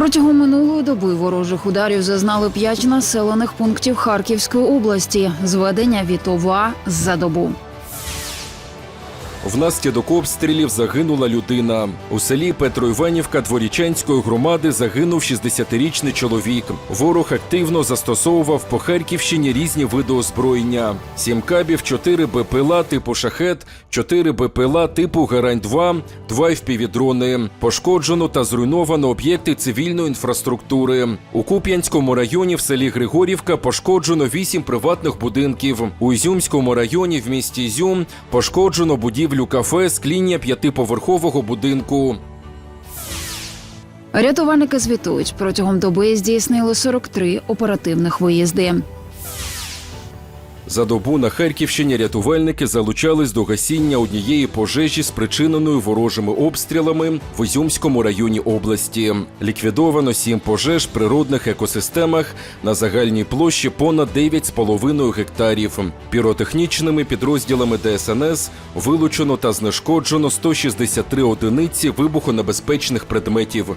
Протягом минулої доби ворожих ударів зазнали п'ять населених пунктів Харківської області. Зведення від ОВА за добу. Внаслідок обстрілів загинула людина. У селі Петроіванівка Дворічанської громади загинув 60-річний чоловік. Ворог активно застосовував по Харківщині різні види озброєння: сім кабів, 4 БПЛА типу шахет, 4 БПЛА типу Гарань-2, 2 впівдрони. Пошкоджено та зруйновано об'єкти цивільної інфраструктури. У Куп'янському районі в селі Григорівка пошкоджено 8 приватних будинків. У Ізюмському районі в місті Ізюм пошкоджено будівлю кафе скління п'ятиповерхового будинку. Рятувальники звітують, протягом доби здійснили 43 оперативних виїзди. За добу на Харківщині рятувальники залучались до гасіння однієї пожежі, спричиненої ворожими обстрілами в Ізюмському районі області. Ліквідовано сім пожеж в природних екосистемах на загальній площі понад 9,5 гектарів. Піротехнічними підрозділами ДСНС вилучено та знешкоджено 163 одиниці вибухонебезпечних предметів.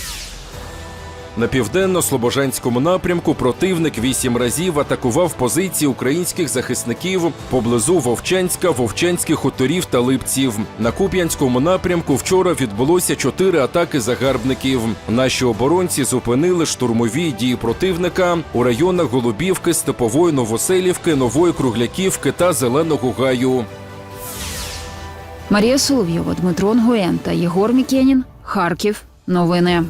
На південно-слобожанському напрямку противник вісім разів атакував позиції українських захисників поблизу Вовчанська, Вовчанських хуторів та Липців. На Куп'янському напрямку вчора відбулося чотири атаки загарбників. Наші оборонці зупинили штурмові дії противника у районах Голубівки, Степової Новоселівки, Нової Кругляківки та Зеленого Гаю. Марія Соловйова, Дмитро Нгоєн та Єгор Мікенін. Харків. Новини.